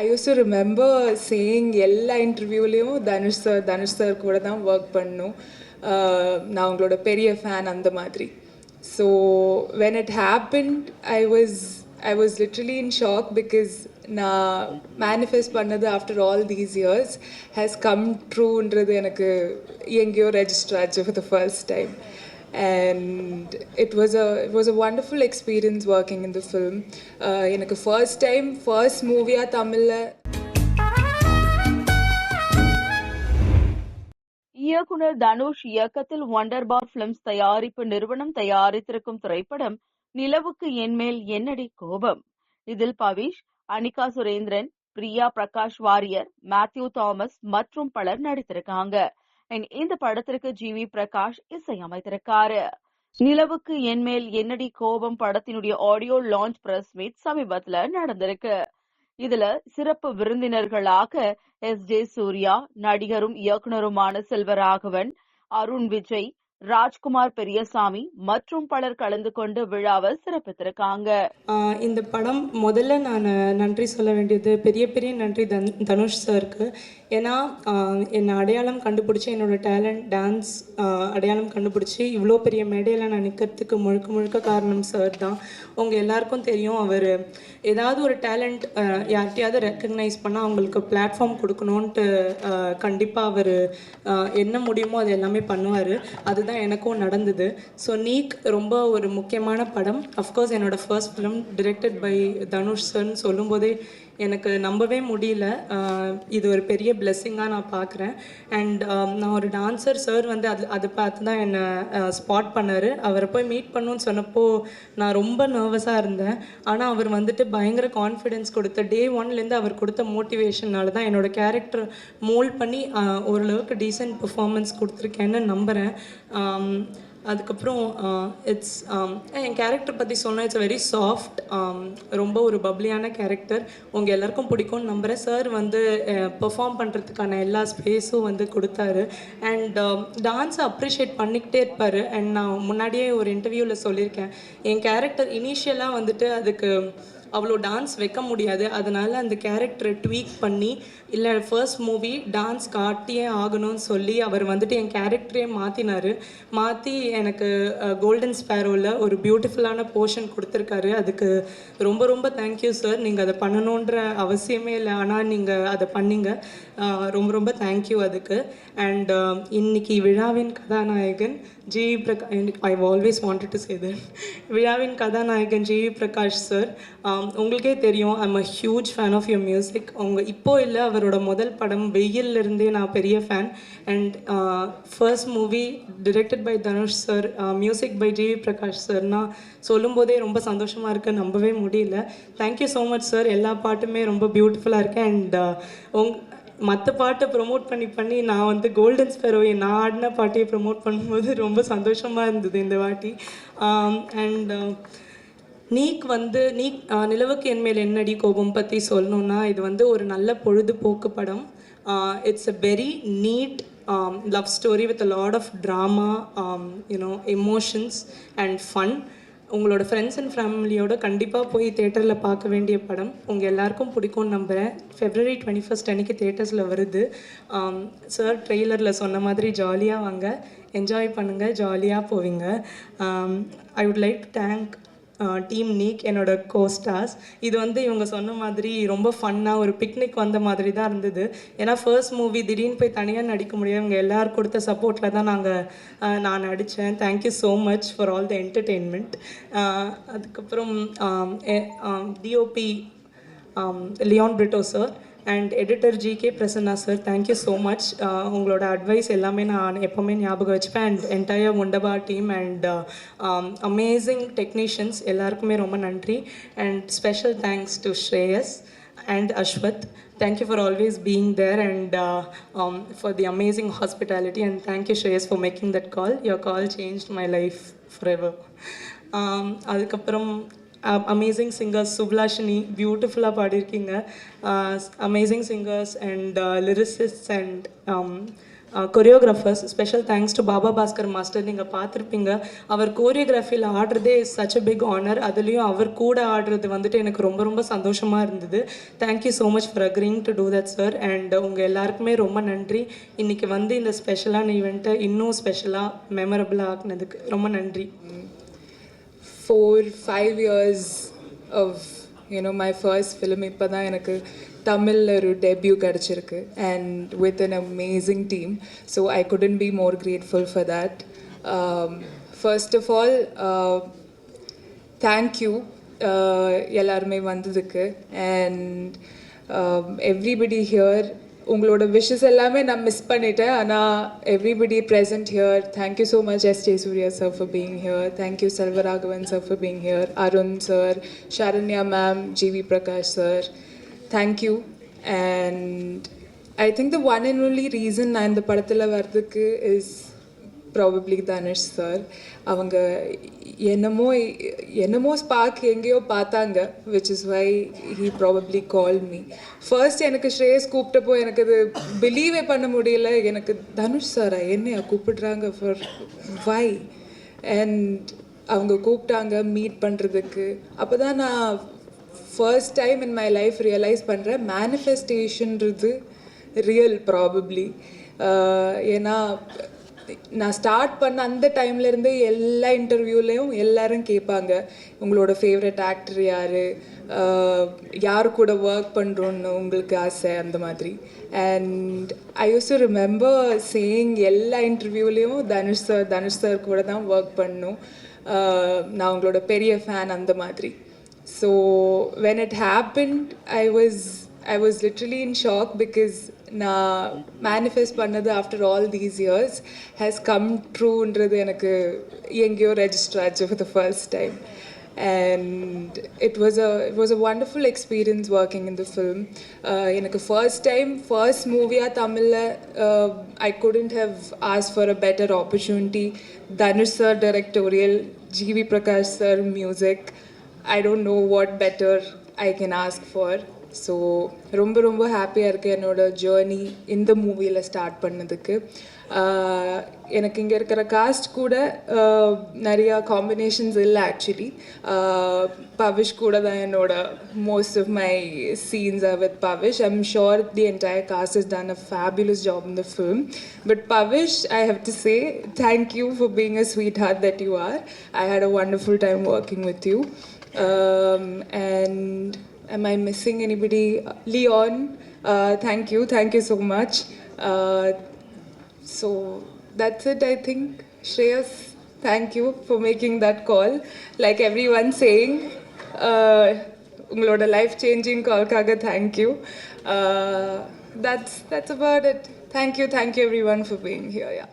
I use to remember saying எல்லா இன்டர்வியூலேயும் Dhanush sir Dhanush sir கூட தான் ஒர்க் பண்ணும். நான் அவங்களோட பெரிய ஃபேன் அந்த மாதிரி. So when it happened I was I was literally in shock because நான் மேனிஃபெஸ்ட் பண்ணது after all these years has come ட்ரூன்றது எனக்கு எங்கேயோ ரெஜிஸ்டர் ஆச்சு for the first time and it was a it was a wonderful experience working in the film. Uh, எனக்கு first time first மூவியாக தமிழில். இயக்குனர் தனுஷ் இயக்கத்தில் ஒண்டர் பார் பிலிம்ஸ் தயாரிப்பு நிறுவனம் தயாரித்திருக்கும் திரைப்படம் நிலவுக்கு என்மேல் என்னடி கோபம்? இதில் பவிஷ் அனிகா சுரேந்திரன் பிரியா பிரகாஷ் வாரியர் மேத்யூ தாமஸ் மற்றும் பலர் நடித்திருக்காங்க. அண்ட் இந்த படத்திற்கு ஜி வி பிரகாஷ் இசையமைத்திருக்காரு. நிலவுக்கு என்மேல் என்னடி கோபம் படத்தினுடைய ஆடியோ லான்ச் பிரஸ் மீட் சமீபத்துல நடந்திருக்கு. இதுல சிறப்பு விருந்தினர்களாக எஸ் ஜே சூர்யா நடிகரும் இயக்குனருமான செல்வராகவன் அருண் விஜய் ராஜ்குமார் பெரியசாமி மற்றும் பலர் கலந்து கொண்டு விழாவை சிறப்பித்திருக்காங்க. இந்த படம் முதல்ல நான் நன்றி சொல்ல வேண்டியது பெரிய பெரிய நன்றி தன் தனுஷ் சாருக்கு. ஏன்னா என்னை அடையாளம் கண்டுபிடிச்சி என்னோட டேலண்ட் டான்ஸ் அடையாளம் கண்டுபிடிச்சி இவ்வளோ பெரிய மேடையில் நான் நிற்கிறதுக்கு முழுக்க முழுக்க காரணம் சார் தான். உங்கள் எல்லாருக்கும் தெரியும் அவர் ஏதாவது ஒரு டேலண்ட் யார்கிட்டையாவது ரெக்கக்னைஸ் பண்ணால் அவங்களுக்கு பிளாட்ஃபார்ம் கொடுக்கணுன்ட்டு கண்டிப்பாக அவர் என்ன முடியுமோ அது எல்லாமே பண்ணுவார். அதுதான் எனக்கும் நடந்தது. ஸோ நீக் ரொம்ப ஒரு முக்கியமான படம். அஃப்கோர்ஸ் என்னோட first film directed by Dhanush சார்னு சொல்லும்போதே எனக்கு நம்பவே முடியல. இது ஒரு பெரிய பிளெஸ்ஸிங்காக நான் பார்க்குறேன் அண்ட் நான் ஒரு டான்சர் சார் வந்து அது அதை பார்த்து தான் என்னை ஸ்பாட் பண்ணார். அவரை போய் மீட் பண்ணணும்னு சொன்னப்போ நான் ரொம்ப நர்வஸாக இருந்தேன். ஆனால் அவர் வந்துட்டு பயங்கர கான்ஃபிடென்ஸ் கொடுத்த டே ஒன்லேருந்து அவர் கொடுத்த மோட்டிவேஷனால தான் என்னோட கேரக்டர் மோல்ட் பண்ணி ஓரளவுக்கு டீசென்ட் பெர்ஃபார்மன்ஸ் கொடுத்துருக்கேன்னு நம்புகிறேன் அதுக்கப்புறம் இட்ஸ் um, என் கேரக்டர் பற்றி சொன்னால் இட்ஸ் வெரி சாஃப்ட் ரொம்ப ஒரு பப்ளியான கேரக்டர் உங்கள் எல்லாருக்கும் பிடிக்கும்னு நம்புகிறேன் சார் வந்து பெர்ஃபார்ம் பண்ணுறதுக்கான எல்லா ஸ்பேஸும் வந்து கொடுத்தாரு. அண்ட் டான்ஸை அப்ரிஷியேட் பண்ணிக்கிட்டே இருப்பார். அண்ட் நான் முன்னாடியே ஒரு இன்டர்வியூவில் சொல்லியிருக்கேன். என் கேரக்டர் இனிஷியலாக வந்துட்டு அதுக்கு அவ்வளோ டான்ஸ் வைக்க முடியாது. அதனால அந்த கேரக்டரை ட்வீக் பண்ணி இல்லை ஃபர்ஸ்ட் மூவி டான்ஸ் காட்டியே ஆகணும்னு சொல்லி அவர் வந்துட்டு என் கேரக்டரே மாற்றினார் மாற்றி எனக்கு கோல்டன் ஸ்பேரோவில் ஒரு பியூட்டிஃபுல்லான போர்ஷன் கொடுத்துருக்காரு. அதுக்கு ரொம்ப ரொம்ப தேங்க்யூ சார் நீங்கள் அதை பண்ணணுன்ற அவசியமே இல்லை. ஆனால் நீங்கள் அதை பண்ணீங்க. ரொம்ப ரொம்ப தேங்க்யூ அதுக்கு. அண்ட் இன்னைக்கு விழாவின் கதாநாயகன் G. பிரகா I always wanted to say that விழாவின் கதாநாயகன் ஜி. பிரகாஷ் சார் உங்களுக்கே தெரியும் I'm a huge fan of your music அவங்க இப்போ இல்லை அவரோட முதல் படம் வெயிலிருந்தே இருந்தே நான் பெரிய fan and first movie directed by Dhanush sir music by G Prakash சார்னா சொல்லும்போதே ரொம்ப சந்தோஷமாக இருக்க நம்பவே முடியல. தேங்க்யூ ஸோ மச் சார் எல்லா பாட்டுமே ரொம்ப பியூட்டிஃபுல்லாக இருக்குது அண்ட் உங் மற்ற பாட்டை ப்ரொமோட் பண்ணி பண்ணி நான் வந்து கோல்டன் ஸ்பெரோவை நான் ஆடின பாட்டையை ப்ரொமோட் பண்ணும்போது ரொம்ப சந்தோஷமாக இருந்தது இந்த வாட்டி. அண்ட் நீக் வந்து நீக் நிலவுக்கு என்மேல் என்னடி கோபம் பற்றி சொல்லணுன்னா இது வந்து ஒரு நல்ல பொழுதுபோக்கு படம். It's a very neat love story with a lot of drama you know emotions and fun உங்களோட ஃப்ரெண்ட்ஸ் அண்ட் ஃபேமிலியோட கண்டிப்பாக போய் தேட்டரில் பார்க்க வேண்டிய படம். உங்கள் எல்லாருக்கும் பிடிக்கும்னு நம்புகிறேன் ஃபெப்ரவரி டுவெண்ட்டி ஃபஸ்ட் அன்றைக்கி தேட்டர்ஸில் வருது சார் ட்ரெய்லரில் சொன்ன மாதிரி ஜாலியாக வாங்க. என்ஜாய் பண்ணுங்கள் ஜாலியாக போவீங்க. I would like to thank team NEEK என்னோட கோஸ்டார்ஸ் இது வந்து இவங்க சொன்ன மாதிரி ரொம்ப ஃபன்னாக ஒரு பிக்னிக் வந்த மாதிரி தான் இருந்தது. ஏன்னா ஃபர்ஸ்ட் மூவி திடீர்னு போய் தனியாக நடிக்க முடியாது. இவங்க எல்லோரும் கொடுத்த சப்போர்ட்டில் தான் நாங்கள் நான் நடித்தேன் thank you so much for all the entertainment அதுக்கப்புறம் DOP Leon Britto sir and editor G K Prasanna sir thank you so much உங்களோட அட்வைஸ் எல்லாமே நான் எப்போவுமே ஞாபகம் வச்சுப்பேன். அண்ட் என்டையர் முண்டபா டீம் அண்ட் அமேசிங் டெக்னீஷியன்ஸ் எல்லாருக்குமே ரொம்ப நன்றி. And special thanks to Shreyas and Ashwath thank you for always being there and uh, um, for the amazing hospitality. And thank you Shreyas for making that call. Your call changed my life forever. Um, அதுக்கப்புறம் amazing singers சுப்லாஷினி பியூட்டிஃபுல்லாக பாடியிருக்கீங்க. Amazing singers and lyricist and choreographers special thanks to Baba Bhaskar master நீங்கள் பார்த்துருப்பீங்க அவர் கோரியோகிராஃபியில் ஆடுறதே is such a big honour அதுலேயும் அவர் கூட ஆடுறது வந்துட்டு எனக்கு ரொம்ப ரொம்ப சந்தோஷமாக இருந்தது. Thank you so much for agreeing to do that sir and உங்கள் எல்லாருக்குமே ரொம்ப நன்றி. இன்னைக்கு வந்து இந்த ஸ்பெஷலான ஈவெண்ட்டை இன்னும் ஸ்பெஷலாக மெமரபிளாக ஆக்குனதுக்கு ரொம்ப நன்றி. Four five years of you know my first film இப்போ தான் எனக்கு தமிழில் ஒரு டெபியூ கிடச்சிருக்கு. And with an amazing team so I couldn't be more grateful for that first of all thank you எல்லாருமே வந்ததுக்கு. அண்ட் எவ்ரிபடி ஹியர் உங்களோட wishes எல்லாமே நான் மிஸ் பண்ணிட்டேன். ஆனால் everybody present here thank you so much S J Suryah sir for being here thank you Selvaraghavan sir for being here Arun sir Sharanya ma'am GV Prakash sir thank you and I think the one and only reason நான் இந்த படத்தில் வர்றதுக்கு is probably Dhanush sir அவங்க என்னமோ என்னமோ spark எங்கேயோ பார்த்தாங்க which is why he probably call me first எனக்கு ஸ்ரேயஸ் கூப்பிட்டப்போ எனக்கு அது பிலீவே பண்ண முடியல. எனக்கு தனுஷ் சாரா என்னையா கூப்பிடுறாங்க ஃபார் வை அண்ட் அவங்க கூப்பிட்டாங்க மீட் பண்ணுறதுக்கு அப்போ தான் நான் first time in my life realise பண்ணுறேன் மேனிஃபெஸ்டேஷன்றது ரியல் ப்ராபப்ளி ஏன்னா நான் ஸ்டார்ட் பண்ண அந்த டைம்லேருந்து எல்லா இன்டர்வியூலேயும் எல்லாரும் கேட்பாங்க உங்களோட ஃபேவரட் ஆக்டர் யார்? யார் கூட ஒர்க் பண்ணுறோன்னு உங்களுக்கு ஆசை? அந்த மாதிரி. And I use to remember saying எல்லா இன்டர்வியூலேயும் தனுஷ் சார் தனுஷ் சார் கூட தான் ஒர்க் பண்ணும். நான் உங்களோட பெரிய ஃபேன் அந்த மாதிரி. So when it happened I was I was literally in shock because நான் மேனிஃபெஸ்ட் பண்ணது after all these years has come ட்ரூன்றது எனக்கு எங்கேயோ ரெஜிஸ்டர் ஆச்சு for the first time and it was a it was a wonderful experience working in the film. Uh, எனக்கு first time first மூவியாக தமிழில் I couldn't have asked for a better opportunity. Dhanush sir directorial GV Prakash sir music I don't know what better I can ask for so ரொம்ப ரொம்ப ஹாப்பியாக இருக்குது என்னோட journey இந்த மூவியில் ஸ்டார்ட் பண்ணதுக்கு. ஆஹ் எனக்கு இங்கே இருக்கிற காஸ்ட் கூட ஆஹ் நிறையா காம்பினேஷன்ஸ் இல்லை ஆக்சுவலி பவிஷ் கூட தான் என்னோட most of my scenes are with Bavish. I'm sure the entire cast is done a fabulous job in the film but Bavish I have to say thank you for being a sweetheart that you are I had a wonderful time working with you and am I missing anybody? Leon, uh, thank you, thank you so much. Uh, so that's it, I think. Shreyas, thank you for making that call. Like everyone saying, uh, உங்களோட life changing கால்க்காக thank you that's that's about it thank you thank you everyone for being here yeah